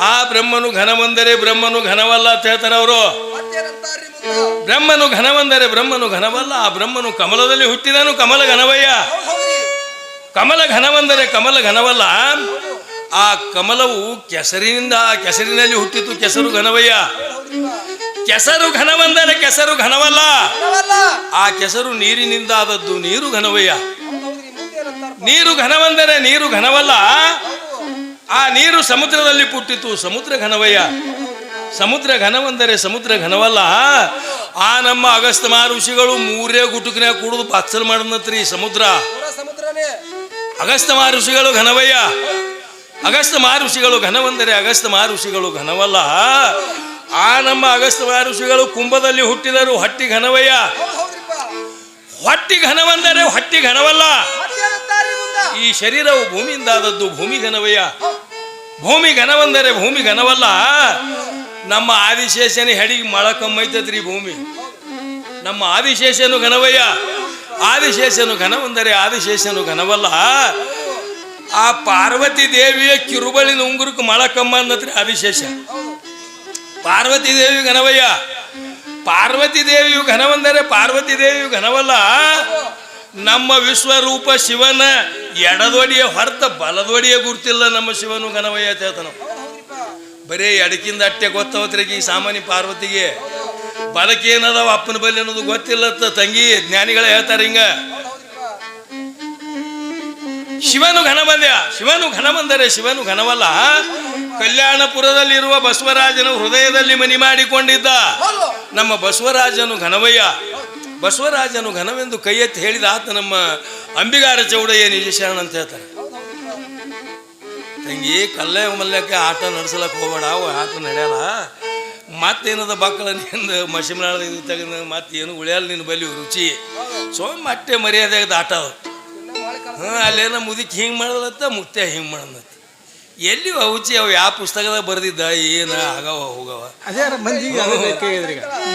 ಆ ಬ್ರಹ್ಮನು ಘನವಂದರೆ ಬ್ರಹ್ಮನು ಘನವಲ್ಲ ಅಂತ ಹೇಳ್ತಾರೆ ಅವರು. ಬ್ರಹ್ಮನು ಘನವಂದರೆ ಬ್ರಹ್ಮನು ಘನವಲ್ಲ ಆ ಬ್ರಹ್ಮನು ಕಮಲದಲ್ಲಿ ಹುಟ್ಟಿದನು ಕಮಲ ಘನವಯ್ಯ. ಕಮಲ ಘನವಂದರೆ ಕಮಲ ಘನವಲ್ಲ ಆ ಕಮಲವು ಕೆಸರಿನಿಂದ ಆ ಕೆಸರಿನಲ್ಲಿ ಹುಟ್ಟಿತು ಕೆಸರು ಘನವಯ್ಯ. ಕೆಸರು ಘನವಂದರೆ ಕೆಸರು ಘನವಲ್ಲ. ಆ ಕೆಸರು ನೀರಿನಿಂದ ಆದದ್ದು ನೀರು ಘನವಯ್ಯ. ನೀರು ಘನವಂದರೆ ನೀರು ಘನವಲ್ಲ ನೀರು ಸಮುದ್ರದಲ್ಲಿ ಪುಟ್ಟಿತು ಸಮುದ್ರ ಘನವಯ್ಯ. ಸಮುದ್ರ ಘನವೆಂದರೆ ಸಮುದ್ರ ಘನವಲ್ಲ. ಆ ನಮ್ಮ ಅಗಸ್ತ ಋಷಿಗಳು ಮೂರೇ ಗುಟುಕಿನ ಕುಡಿದು ಬಾಕ್ಸಲ್ ಮಾಡನತ್ರಿ ಸಮುದ್ರ. ಅಗಸ್ತ ಋಷಿಗಳು ಘನವಯ್ಯ. ಅಗಸ್ತ ಋಷಿಗಳು ಘನವೆಂದರೆ ಅಗಸ್ತ ಋಷಿಗಳು ಘನವಲ್ಲ. ಆ ನಮ್ಮ ಅಗಸ್ತ ಋಷಿಗಳು ಕುಂಭದಲ್ಲಿ ಹುಟ್ಟಿದರು ಹಟ್ಟಿ ಘನವಯ್ಯ. ಹೊಟ್ಟಿ ಘನವಂದರೆ ಹೊಟ್ಟಿ ಘನವಲ್ಲ. ಈ ಶರೀರವು ಭೂಮಿಯಿಂದ ಆದದ್ದು ಭೂಮಿ ಘನವಯ್ಯ. ಭೂಮಿ ಘನವಂದರೆ ಭೂಮಿ ಘನವಲ್ಲ. ನಮ್ಮ ಆದಿಶೇಷನ ಹೆಡಿಗೆ ಮಳ ಭೂಮಿ. ನಮ್ಮ ಆದಿಶೇಷನು ಘನವಯ್ಯ. ಆದಿಶೇಷನು ಘನವಂದರೆ ಆದಿಶೇಷನು ಘನವಲ್ಲ. ಆ ಪಾರ್ವತಿ ದೇವಿಯ ಕಿರುಬಳಿನ ಉಂಗುರಕ್ಕೆ ಮಳ ಕಮ್ಮ ಅನ್ನತ್ರಿ ಆದಿಶೇಷ. ಪಾರ್ವತಿ ದೇವಿ ಘನವಯ್ಯ. ಪಾರ್ವತಿ ದೇವಿಯು ಘನವಂದರೆ ಪಾರ್ವತಿ ದೇವಿಯು ಘನವಲ್ಲ. ನಮ್ಮ ವಿಶ್ವರೂಪ ಶಿವನ ಎಡದೊಡಿಯ ಹೊರತ ಬಲದೊಡಿಯ ಗುರ್ತಿಲ್ಲ ನಮ್ಮ ಶಿವನು ಘನವಯ್ಯ ಅಂತ ಹೇಳ್ತಾನ ಬರೀ ಎಡಕಿಂದ ಅಟ್ಟೆ ಗೊತ್ತವತ್ರಿಗೆ ಈ ಸಾಮಾನ್ಯ ಪಾರ್ವತಿಗೆ ಬಲಕೇನದವ ಅಪ್ಪನ ಬಲ್ಲಿ ಅನ್ನೋದು ಗೊತ್ತಿಲ್ಲ ತಂಗಿ ಜ್ಞಾನಿಗಳ ಹೇಳ್ತಾರೆ ಹಿಂಗ. ಶಿವನು ಘನ ಬಂದ್ಯ ಶಿವನು ಘನ ಘನಬಂದರೆ ಶಿವನು ಘನವಲ್ಲ. ಕಲ್ಯಾಣಪುರದಲ್ಲಿರುವ ಬಸವರಾಜನು ಹೃದಯದಲ್ಲಿ ಮನಿ ಮಾಡಿಕೊಂಡಿದ್ದ. ನಮ್ಮ ಬಸವರಾಜನು ಘನವಯ್ಯ. ಬಸವರಾಜನು ಘನವೆಂದು ಕೈ ಎತ್ತಿ ಹೇಳಿದ ಆತ ನಮ್ಮ ಅಂಬಿಗಾರ ಚೌಡಯ್ಯ ನಿಜಶರಣ ಅಂತ ಹೇಳ್ತಾರೆ. ತಂಗಿ, ಕಲ್ಲೆ ಮಲ್ಲಕ್ಕೆ ಆಟ ನಡೆಸಲಕ್ಕೆ ಹೋಗಬೇಡ ಅವು ಆಟ ನಡೆಯಲ್ಲ ಮತ್ತೇನದ ಬಕ್ಕಳ ನಿಂದು ಮಶಿಮನಾಳ ಇದು ತೆಗೆದು ಮತ್ತೆ ಏನು ಉಳಿಯಲ್ಲ ನಿನ್ನ ಬಲಿ ರುಚಿ. ಸೊ ಮತ್ತೆ ಮರ್ಯಾದೆ ಆಟ ಅದು. ಹಾಂ ಅಲ್ಲೇನ ಮುದುಕಿ ಹಿಂಗೆ ಮಾಡಲತ್ತ ಮುತ್ತೆ ಹಿಂಗೆ ಮಾಡಲತ್ತ ಎಲ್ಲಿ ಔಚಿ ಅವು ಯಾವ ಪುಸ್ತಕದಾಗ ಬರೆದಿದ್ದ ಏನು ಆಗವ ಹೋಗವ. ಅದೇ ಮಂದಿಗೆ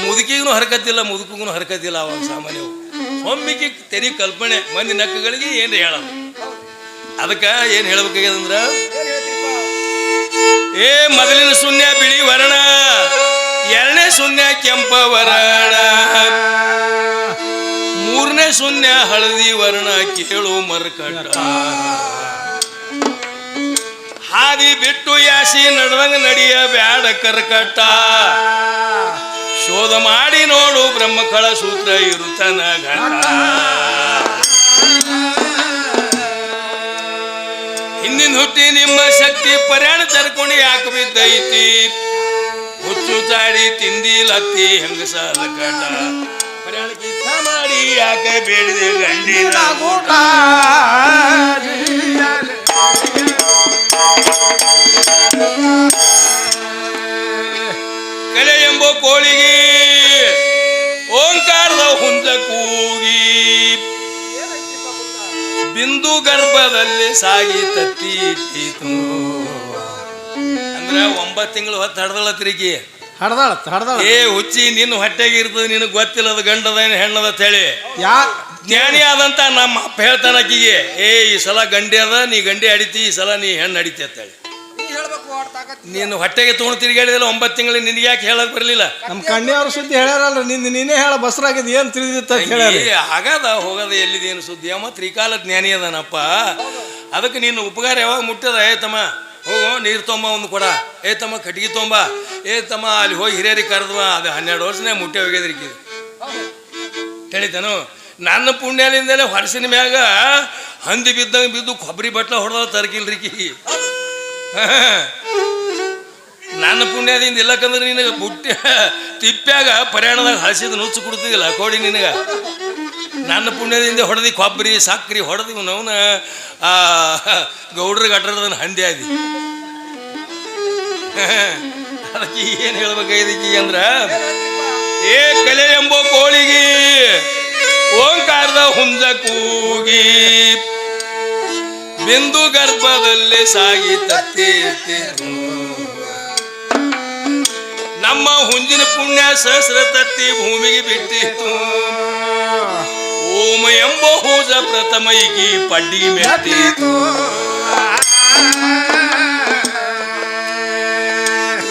ಮುದುಕಿಗೂ ಹರಕತ್ತಿಲ್ಲ ಮುದುಕಿಗೂ ಹರಕತ್ತಿಲ್ಲ ಅವಾಗ ಸಾಮಾನ್ಯ ಒಮ್ಮಿಗೆ ತೆರಿ ಕಲ್ಪನೆ ಮಂದಿ ನಕ್ಕಗಳಿಗೆ ಏನು ಹೇಳೋದು? ಅದಕ್ಕೆ ಏನು ಹೇಳ್ಬೇಕಾಗ್ಯದಂದ್ರೆ ಏ ಮೊದಲಿನ ಶೂನ್ಯ ಬಿಳಿ ವರ್ಣ ಎರಡನೇ ಶೂನ್ಯ ಕೆಂಪ ವರ್ಣ ಮೂರನೇ ಶೂನ್ಯ ಹಳದಿ ವರ್ಣ ಕೇಳು ಮರ್ಕಟ. ಹಾದಿ ಬಿಟ್ಟು ಯಾಸಿ ನಡ್ದಂಗ ನಡಿಯ ಬ್ಯಾಡ ಕರ್ಕಟ್ಟ ಶೋಧ ಮಾಡಿ ನೋಡು ಬ್ರಹ್ಮಕಳ ಸೂತ್ರ ಇರುತ್ತನ ಗಣ ಹಿಂದಿನ ಹುಟ್ಟಿ ನಿಮ್ಮ ಶಕ್ತಿ ಪರ್ಯಾಣ ತರ್ಕೊಂಡು ಯಾಕೆ ಬಿದ್ದೈತಿ? ಹುಚ್ಚು ಚಾಡಿ ತಿಂದಿ ಲತ್ತಿ ಹೆಂಗಸ ಕಟ ಪರ್ಯಾಣ ಮಾಡಿ ಯಾಕೆ ಬೇಡಿದೆ ಗಂಡಿನ ಕಲೆ ಎಂಬ ಕೋಳಿಗೆ ಓಂಕಾರದ ಹುಂದ ಕೂಗಿ ಬಿಂದು ಗರ್ಭದಲ್ಲಿ ಸಾಗಿ ತತ್ತಿ ಇಟ್ಟಿತು. ಅಂದ್ರ ಒಂಬತ್ತು ತಿಂಗಳು ಹೊತ್ತು ಹಡ್ದಳತ್ರಿಗಿ ಹಡ್ದಾಳ ಹಡ್ದಾಳ ಏ ಹುಚ್ಚಿ ನಿನ್ನ ಹೊಟ್ಟೆಗೆ ಇರ್ತದೆ ನಿನಗೆ ಗೊತ್ತಿಲ್ಲ ಅದು ಗಂಡದ ಏನು ಹೆಣ್ಣದ ತಳಿ ಹೇಳಿ. ಯಾ ಜ್ಞಾನಿ ಆದಂತ ನಮ್ಮ ಅಪ್ಪ ಹೇಳ್ತಾನ ಆಕಿಗೆ ಏ ಈ ಸಲ ಗಂಡಿ ಅದ ನೀ ಗಂಡಿ ಅಡಿತಿ ಈ ಸಲ ನೀ ಹೆಣ್ಣು ಅಡಿತಿ ಅಂತೇಳಿ. ನೀನು ಹೊಟ್ಟೆಗೆ ತಗೊಂಡು ತಿರುಗಾಡಿದಲ್ಲ ಒಂಬತ್ತು ತಿಂಗಳು ನಿನಗೆ ಯಾಕೆ ಹೇಳಕ್ ಬರಲಿಲ್ಲ? ನಮ್ಮ ಕಣ್ಣಿಯವ್ರ ಸುದ್ದಿ ಹೇಳ್ಯಾರಲ್ಲ ನಿಂದ ನೀನೇ ಹೇಳ ಬಸ್ರಾಗಿದ್ ಏನು ತಿಳಿದಿತ್ತ ಆಗದ ಹೋಗದ ಎಲ್ಲಿದೇನು ಸುದ್ದಿ? ಅಮ್ಮ ತ್ರಿಕಾಲ ಜ್ಞಾನಿ ಅದನಪ್ಪ. ಅದಕ್ಕೆ ನೀನು ಉಪಕಾರ ಯಾವಾಗ ಮುಟ್ಟದ? ಏ ತಮ್ಮ ಹೋಗು ನೀರು ತೊಂಬ ಒಂದು ಕೊಡ. ಏ ತಮ್ಮ ಕಟ್ಗಿ ತೊಂಬ. ಏ ತಮ್ಮ ಅಲ್ಲಿ ಹೋಗಿ ಹಿರಿಯರಿಗೆ ಕರೆದ್ವ. ಅದು ಹನ್ನೆರಡು ವರ್ಷನೇ ಮುಟ್ಟೆ ಹೋಗಿದ್ರಿ ತಿಳಿತನು ನನ್ನ ಪುಣ್ಯಲಿಂದಲೇ ಹೊರಸಿನ ಮ್ಯಾಗ ಹಂದಿ ಬಿದ್ದಂಗೆ ಬಿದ್ದು ಕೊಬ್ಬರಿ ಬಟ್ಲ ಹೊಡೆದ ತರಕಿಲ್ರಿಕಿ ನನ್ನ ಪುಣ್ಯದಿಂದ ಇಲ್ಲಕಂದ್ರೆ ನಿನಗೆ ಬುಟ್ಟಿ ತಿಪ್ಪ್ಯಾಗ ಪ್ರಯಾಣದಾಗ ಹಸಿದ ನುಚ್ಚು ಕೊಡ್ತಿದ್ದಿಲ್ಲ ಕೋಡಿ ನಿನಗೆ. ನನ್ನ ಪುಣ್ಯದಿಂದ ಹೊಡೆದಿ ಕೊಬ್ಬರಿ, ಸಕ್ರಿ ಹೊಡೆದಿ ಅವನ ಆ, ಗೌಡ್ರ ಅಡ್ರದನ್ನ ಹಂದಿ ಆದಿ. ಅದಕ್ಕೆ ಏನು ಹೇಳ್ಬೇಕಾಗಿದ್ದಕ್ಕೆ ಅಂದ್ರೆ, ಏ ಕಲೆ ಎಂಬ ಕೋಳಿಗೆ ಓಂಕಾರದ ಹುಂಜ ಕೂಗಿ ಬಿಂದು ಗರ್ಭದಲ್ಲಿ ಸಾಗಿ ತತ್ತಿ. ನಮ್ಮ ಹುಂಜಿನ ಪುಣ್ಯ ಸಹಸ್ರ ತತ್ತಿ ಭೂಮಿಗೆ ಬಿಟ್ಟಿತ್ತು. ಓಮ ಎಂಬ ಹೂಜ ಪ್ರಥಮೈಗಿ ಪಡ್ಡಿ ಮೆಟ್ಟಿತು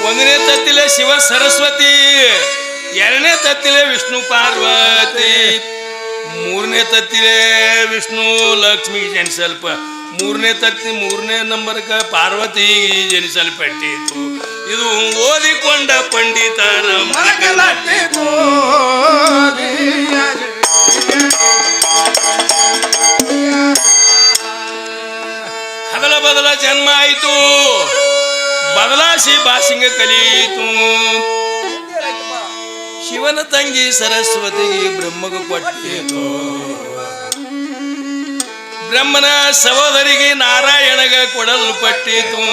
ಒಂದನೇ ತತ್ತಿಲೆ ಶಿವ ಸರಸ್ವತಿ, ಎರಡನೇ ತತ್ತಿಲೆ ವಿಷ್ಣು ಪಾರ್ವತಿ. ಮೂರನೇ ತತ್ತಿಲೇ ವಿಷ್ಣು ಲಕ್ಷ್ಮಿ ಜನಿಸಲ್ಪ. ಮೂರನೇ ತತ್ತಿ ಮೂರನೇ ನಂಬರ್ಕ ಪಾರ್ವತಿ ಜನಿಸಲ್ಪಟ್ಟಿತು. ಇದು ಓದಿಕೊಂಡ ಪಂಡಿತ ಹಗಲ ಬದಲ ಜನ್ಮ ಆಯಿತು. ಬದಲಾಸಿ ಬಾಸಿಂಗ ಕಲಿಯಿತು. ಶಿವನ ತಂಗಿ ಸರಸ್ವತಿಗೆ ಬ್ರಹ್ಮಗ ಕೊಟ್ಟಿತು ಬ್ರಹ್ಮನ ಸಹೋದರಿಗೆ ನಾರಾಯಣಗ ಕೊಡಲು ಪಟ್ಟಿತು.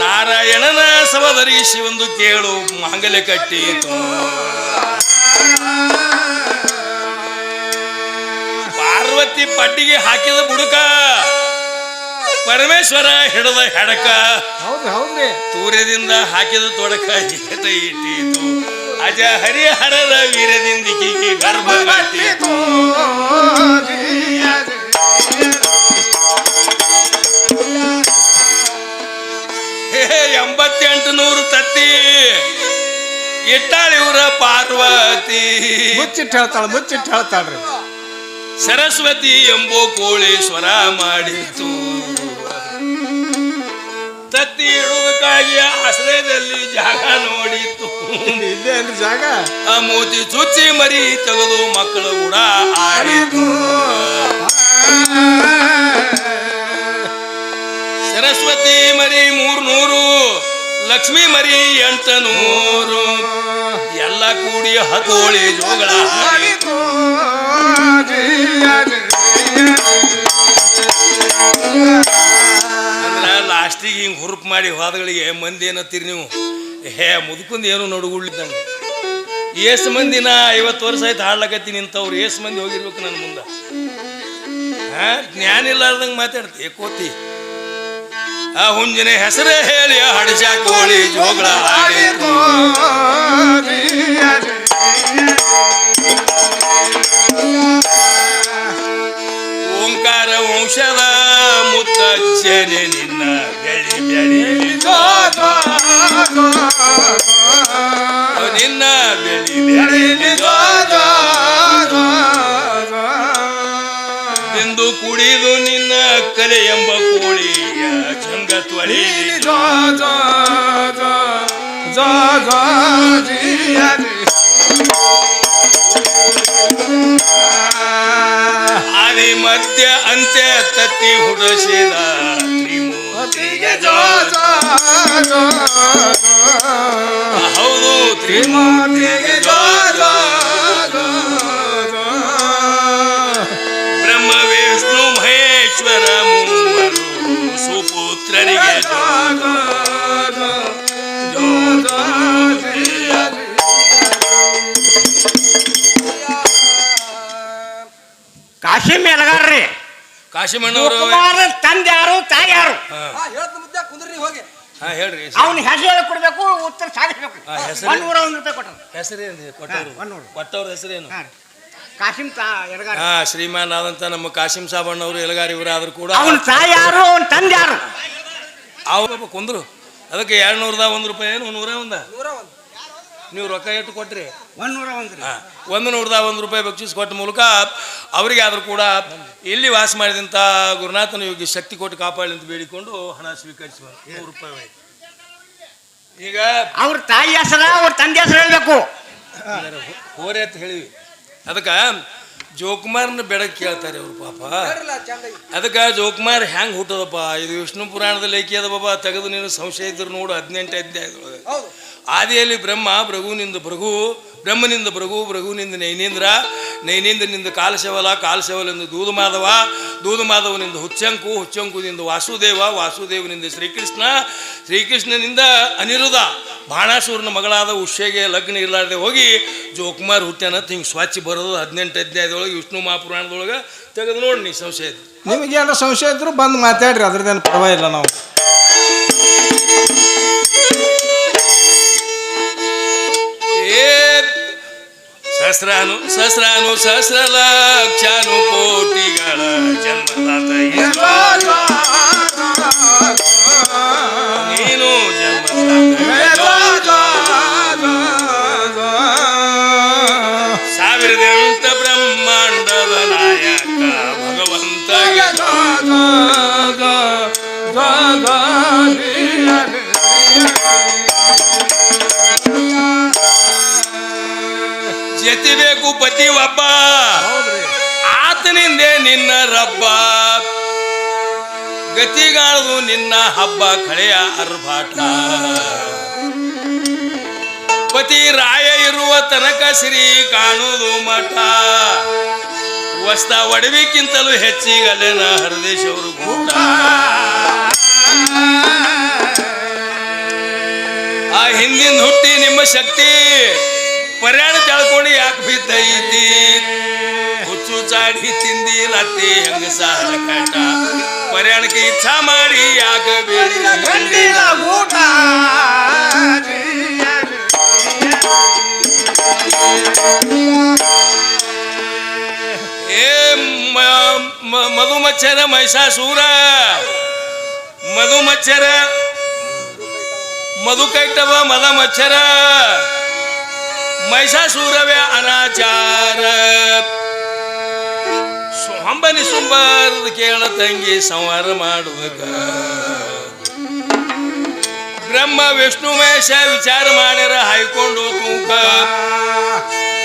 ನಾರಾಯಣನ ಸಹೋದರಿಗೆ ಶಿವಂದು ಕೇಳು ಮಾಂಗಲ್ಯ ಕಟ್ಟಿತು. ಪಾರ್ವತಿ ಪಟ್ಟಿಗೆ ಹಾಕಿದ ಬುಡುಕ ಪರಮೇಶ್ವರ ಹಿಡದ ಹೆಡಕ ತೂರ್ಯದಿಂದ ಹಾಕಿದ ತೊಡಕ ಇಟ್ಟಿತು. ಅಜ ಹರಿಹರರ ವೀರದಿಂದಿಕೆಗೆ ಗರ್ಭಗಟ್ಟಿತು ಹೇ ಎಂಬತ್ತೆಂಟು ನೂರು ತತ್ತಿ. ಇಟ್ಟಾಳಿವ್ರ ಪಾರ್ವತಿ. ಮುಚ್ಚಿಟ್ಟು ಹೇಳ್ತಾಳ ಮುಚ್ಚಿಟ್ಟು ಹೇಳ್ತಾಳ್ರಿ. ಸರಸ್ವತಿ ಎಂಬೋ ಸ್ವರ ಮಾಡಿತು ತತ್ತಿ ಇಡುವುದಕ್ಕಾಗಿ ಆಶ್ರಯದಲ್ಲಿ ಜಾಗ ನೋಡಿತು ಏನ್ರಿ ಜಾಗ. ಆ ಮೋತಿ ಚುಚ್ಚಿ ಮರಿ ತೆಗೆದು ಮಕ್ಕಳು ಕೂಡ ಆಡಿತು ಸರಸ್ವತಿ ಮರಿ ಮೂರ್ ನೂರು ಲಕ್ಷ್ಮಿ ಮರಿ ಎಂಟ ನೂರು ಎಲ್ಲ ಕೂಡಿ ಹತೋಳಿ ಜೋಗಳ ಅಂದ್ರೆ ಅಂದ್ರ ಲಾಸ್ಟಿಗೆ ಹಿಂಗ್ ಹುರುಪ್ ಮಾಡಿ ಹೋದಗಳಿಗೆ ಮಂದಿ ಏನತ್ತೀರಿ ನೀವು? ಹೇ, ಮುದುಕುಂದ್ ಏನು ನಡುಗುಳ್ಳಿದ್ದಂಗೆ ಏಸ್ ಮಂದಿನ ಐವತ್ತು ವರ್ಷ ಆಯ್ತು ಹಾಡ್ಲಕತ್ತೀನಿ ನಿಂತವ್ರು, ಏಸ್ ಮಂದಿ ಹೋಗಿರ್ಬೇಕು ನನ್ನ ಮುಂದೆ. ಹಾ, ಜ್ಞಾನ ಇಲ್ಲಾರ್ದಂಗೆ ಮಾತಾಡ್ತಿ ಕೋತಿ. ಆ ಹುಂಜಿನ ಹೆಸರೇ ಹೇಳಿ ಹಡಶಾ ಕೋಳಿ ಜೋಗಳ ಓಂಕಾರ ವಂಶದ ಮುತ್ತಜ್ಜನೆ ನಿನ್ನ ಬೆಳಿ ಬೆಳಿ. ನಿನ್ನ ಎಂದು ಕುಡಿದು ನಿನ್ನ ಕಲೆ ಎಂಬ ಕೋಳಿಯ ಚಂಗ ತ್ವರಿ ಆದಿ ಮಧ್ಯ ಅಂತ್ಯ ತತ್ತಿ ಹುಡಸಿದ ತ್ರಿಮೂರ್ತಿಗೆ ಹೌದು ತ್ರಿಮೂರ್ತಿಗೆ ಬ್ರಹ್ಮ ವಿಷ್ಣು ಮಹೇಶ್ವರ ಸುಪುತ್ರರಿಗೆ ಕಾಶಿ ಮೇಲಗಾರ್ರಿ. ಕಾಶಿಮಣ್ಣವರು ತಂದೆ ಯಾರು ತಾಯಿ ಯಾರು ಹೇಳ್ತ ಮುದ್ದೆ ಕುಂದ್ರಿ ಹೋಗಿ. ಹಾ ಹೇಳ್ರಿ. ಅವ್ನು ಹೆಸರು ಹೇಳಿ ಕೊಡ್ಬೇಕು ಉತ್ತರ ಸಾಗಿಸ್ಬೇಕು ಆ, ಹೆಸರು? ಒಂದ್ ನೂರ ಒಂದ್ ರೂಪಾಯಿ ಕೊಟ್ಟರು ಹೆಸರೇನು ಕೊಟ್ಟವ್ರು ಹಾ. ಕೊಟ್ಟವ್ರ. ಹೆಸರೇನು ಹಾ. ಕಾಶಿಂ ತಾ ಎಡಗಾರ. ಹಾ ಶ್ರೀಮಾನ್ ಆದಂತ ನಮ್ಮ ಕಾಶಿಂ ಸಾಬಣ್ಣವರು ಎಲಗಾರಿ ಇವರಾದ್ರು ಕೂಡ ಅವನ ತಾಯಿ ಯಾರು? ಅವನ ತಂದೆ ಯಾರು? ಅವ ಕುಂದ್ರು. ಅದಕ್ಕೆ ಎರಡು ನೂರದ ಒಂದು ರೂಪಾಯಿ ಏನು? ನೂರ ಒಂದ? ನೂರ ಒಂದು. ನೀವು ರೊಕ್ಕ ಎಷ್ಟು ಕೊಟ್ರಿ? ಒಂದ್ನೂರ ಒಂದು ಒಂದು ನೂರದ ಒಂದು ರೂಪಾಯಿ ಬಕ್ಷಿಸ್ ಕೊಟ್ಟ ಮೂಲಕ ಅವರಿಗೆ ಆದರೂ ಕೂಡ ಇಲ್ಲಿ ವಾಸ ಮಾಡಿದಂಥ ಗುರುನಾಥನ ಯೋಗಿ ಶಕ್ತಿ ಕೊಟ್ಟು ಕಾಪಾಡಲಿ ಅಂತ ಬೇಡಿಕೊಂಡು ಹಣ ಸ್ವೀಕರಿಸುವ ನೂರು ರೂಪಾಯಿ. ಈಗ ಅವ್ರ ತಾಯಿ ಹೆಸರ ಅವ್ರ ತಂದೆ ಹೆಸರು ಹೇಳಬೇಕು. ಹೋರೆ ಅಂತ ಹೇಳಿವಿ. ಅದಕ್ಕೆ ಜೋಕುಮಾರ್ನ ಬೆಡಕ್ ಕೇಳ್ತಾರೆ ಅವ್ರು ಪಾಪ. ಅದಕ್ಕೆ ಜೋಕುಮಾರ್ ಹೆಂಗೆ ಹುಟ್ಟದಪ್ಪ ಇದು ವಿಷ್ಣು ಪುರಾಣದಲ್ಲಿ ಐಕಿ ಅದ ಬಾಬಾ ತೆಗೆದು ನೀನು ಸಂಶಯ ಇದ್ರು ನೋಡು ಹದಿನೆಂಟು ಹದಿನೈದು ಹೌದು. ಆದಿಯಲ್ಲಿ ಬ್ರಹ್ಮ ಭೃಗುನಿಂದ ಭೃಗು, ಬ್ರಹ್ಮನಿಂದ ಭೃಗು ಭೃಗುನಿಂದ ನೈನೇಂದ್ರ ನಿಂದ ಕಾಲಶವಲ ಮಾಧವ ದೂದು ಮಾಧವನಿಂದ ಹುಚ್ಚಂಕು ಹುಚ್ಚಂಕುನಿಂದ ವಾಸುದೇವ ವಾಸುದೇವನಿಂದ ಶ್ರೀಕೃಷ್ಣ, ಶ್ರೀಕೃಷ್ಣನಿಂದ ಅನಿರುಧ. ಬಾಣಾಸುರನ ಮಗಳಾದ ಉಷ್ಯೆಗೆ ಲಗ್ನ ಇರಲಾರ್ದೆ ಹೋಗಿ ಜೋಕುಮಾರ್ ಹುಟ್ಟ್ಯಾನಂತ ಹಿಂಗೆ ಸ್ವಚ್ಛ ಬರೋದು ಹದಿನೆಂಟು ಅಧ್ಯಾಯದೊಳಗೆ ವಿಷ್ಣು ಮಹಾಪುರಾಣದೊಳಗೆ ತೆಗೆದು ನೋಡಿ ನೀ ಸಂಶಯ ನಿಮಗೆಲ್ಲ ಸಂಶಯ ಇದ್ರು ಬಂದು ಮಾತಾಡ್ರಿ, ಅದ್ರದ್ದೇನು ಪರವಾಗಿಲ್ಲ ನಾವು. ಸಹಸ್ರಾನು ಸಹಸ್ರಾನು ಸಹಸ್ರ ಲಕ್ಷಾನು ಕೋಟಿಗಳ ಜನ್ಮದಾತ. ಎತ್ತಿಬೇಕು ಪತಿ ಒಬ್ಬ ಆತನಿಂದೆ ನಿನ್ನ ರಬ್ಬ. ಗತಿಗಾಳದು ನಿನ್ನ ಹಬ್ಬ, ಕಳೆಯ ಅರ್ಭಾಟ. ಪತಿ ರಾಯ ಇರುವ ತನಕ ಶ್ರೀ ಕಾಣುವುದು ಮಠ. ವಸ್ತ ಒಡವಿಕ್ಕಿಂತಲೂ ಹೆಚ್ಚಿಗಲ್ಲೆನ ಹರದೇಶವರು ಗೂಟ ಆ ಹಿಂದಿನ ಹುಟ್ಟಿ ನಿಮ್ಮ ಶಕ್ತಿ. ಪರ್ಯಾಣ ತಳ್ಕೊಂಡು ಯಾಕೆ ಬಿದ್ದೈತಿ ಹುಚ್ಚು ಚಾಡಿ ತಿಂದಿ ಲತ್ತಿ ಹೆಂಗಸ ಹರಕಾಟ ಪರ್ಯಾಣಕ್ಕೆ ಇಚ್ಛಾ ಮಾಡಿ ಯಾಕೆ ಬೇಡಿ ಗಂಡಿನ ಊಟ ಏ ಮ- ಮ- ಮಧುಮಚ್ಚರ ಮಹಿಷಾಸೂರ ಮಧುಮಚ್ಚರ ಮಧುಕೈಟವ ಮದ ಮಚ್ಚರ ಮಹಿಷಾಸೂರವೇ ಅನಾಚಾರ. ಸುಂಬಾರದ ಕೇಳ ತಂಗಿ ಸಂಹಾರ ಮಾಡುವಾಗ ಬ್ರಹ್ಮ, ವಿಷ್ಣು, ಮಹೇಶ ವಿಚಾರ ಮಾಡ್ಯಾರ ಹಾಯ್ಕೊಂಡು ತೂಕ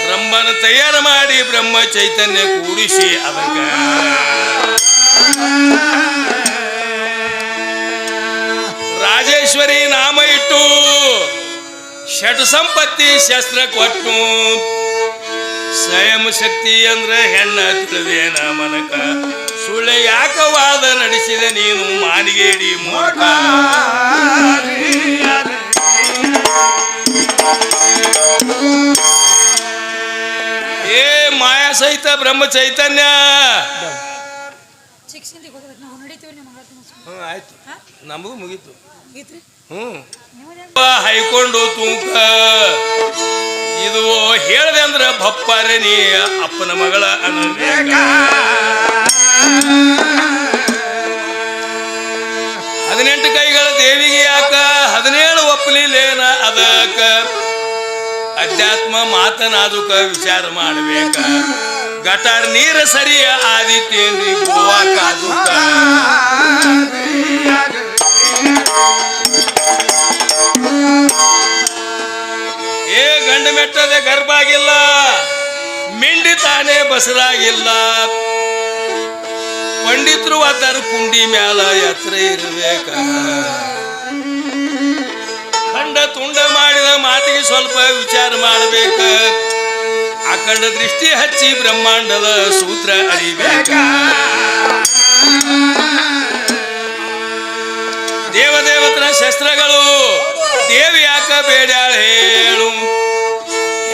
ಬ್ರಹ್ಮನ ತಯಾರು ಮಾಡಿ ಬ್ರಹ್ಮ ಚೈತನ್ಯ ಕೂಡಿಸಿ ಅದಕ್ಕ. ರಾಜೇಶ್ವರಿ ನಾಮ ಇಟ್ಟು ಷಟ್ ಸಂಪತ್ತಿ ಶಸ್ತ್ರ ಕೊಟ್ಟು. ಸ್ವಯಂ ಶಕ್ತಿ ಅಂದ್ರೆ ಹೆಣ್ಣ ತಿಳಿದೇನ ಮನಕ ಸುಳ್ಳೆ ಯಾಕವಾದ ನಡೆಸಿದೆ ನೀನು ಮಾನಿಗೇಡಿ ಮೂರ್ಖ. ಏ ಮಾಯಾ ಸಹಿತ ಬ್ರಹ್ಮ ಚೈತನ್ಯ ಚಿಕ್ಸಿಂದಿಗೆ ಹೋದ್ರೆ ನಾವು ನಡೀತೀವಿ ನಿಮ್ಮ ಮುಗಿಸ್ಕೊಂಡು ಆಯ್ತು. ನಮಗೂ ಮುಗೀತು. ಹ್ಮ್. ಹೈಕೊಂಡು ತೂಕ. ಇದು ಹೇಳ್ದೆ ಅಂದ್ರ ಬಪ್ಪಾರೆ ನೀ ಅಪ್ಪನ ಮಗಳ ಅನಬೇಕ? ಹದಿನೆಂಟು ಕೈಗಳ ದೇವಿಗೆ ಯಾಕ? ಹದಿನೇಳು ಒಪ್ಪಲಿಲ್ಲೇನ ಅದಕ್ಕ? ಅಧ್ಯಾತ್ಮ ಮಾತನಾದುಕ ವಿಚಾರ ಮಾಡಬೇಕ? ಗಟಾರ್ ನೀರ ಸರಿಯ ಆದಿತ್ಯೇನ್ರಿ ಗೋವಾ ಕಾದು. ಏ ಗಂಡ ಮೆಟ್ಟದೆ ಗರ್ಭಾಗಿಲ್ಲ, ಮಿಂಡಿ ತಾನೇ ಬಸರಾಗಿಲ್ಲ. ಪಂಡಿತರು ಅದರ ಕುಂಡಿ ಮ್ಯಾಲ ಎತ್ತರ ಇರಬೇಕ. ಖಂಡ ತುಂಡ ಮಾಡಿದ ಮಾತಿಗೆ ಸ್ವಲ್ಪ ವಿಚಾರ ಮಾಡಬೇಕ. ಅಖಂಡ ದೃಷ್ಟಿ ಹಚ್ಚಿ ಬ್ರಹ್ಮಾಂಡದ ಸೂತ್ರ ಅರಿಬೇಕ. ದೇವದೇವತರ ಶಸ್ತ್ರಗಳು ದೇವಿ ಯಾಕ ಬೇಡ್ಯಾಳ ಹೇಳು.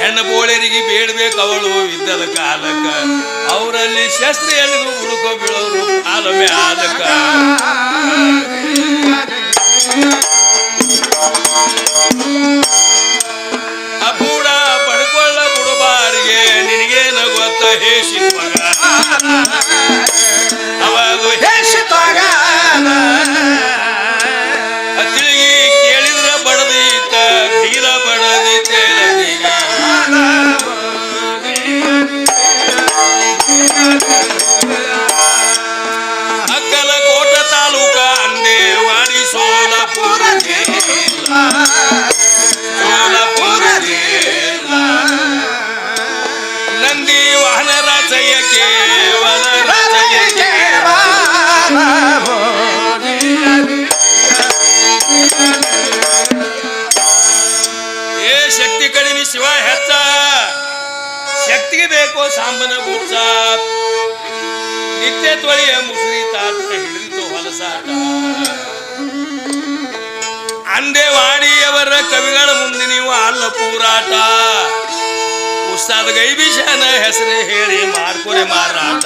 ಹೆಣ್ಣು ಬೋಳರಿಗೆ ಬೇಡಬೇಕು ಅವಳು ಇದ್ದದ ಕಾಲಕ್ಕ. ಅವರಲ್ಲಿ ಶಸ್ತ್ರ ಎಳೆದು ಹುಡುಕೋ ಬೀಳೋರು ಕಾಲ ಮ್ಯಾಲಕ್ಕ हे शिकवा ಏ, ಶಕ್ತಿ ಕಡಿಮೆ ಶಿವ ಹೆಚ್ಚ. ಶಕ್ತಿಗೆ ಬೇಕೋ ಸಾಂಬನ ಗುಚ್ಚ ನಿತ್ಯ ತೊಳೆಯ ಮುಸುರಿ ತಾತ ಹಿಡಿದಿತು ಹೊಲಸಾಟ. ಅಂದೆ ವಾಡಿಯವರ ಕವಿಗಳ ಮುಂದೆ ನೀವು ಅಲ್ಲ ಪೂರಾಟ. ಉಸ್ತಾದ ಗೈಬಿಷನ ಹೆಸರು ಹೇಳಿ ಮಾಡ್ಕೊರೆ ಮಾರಾಟ.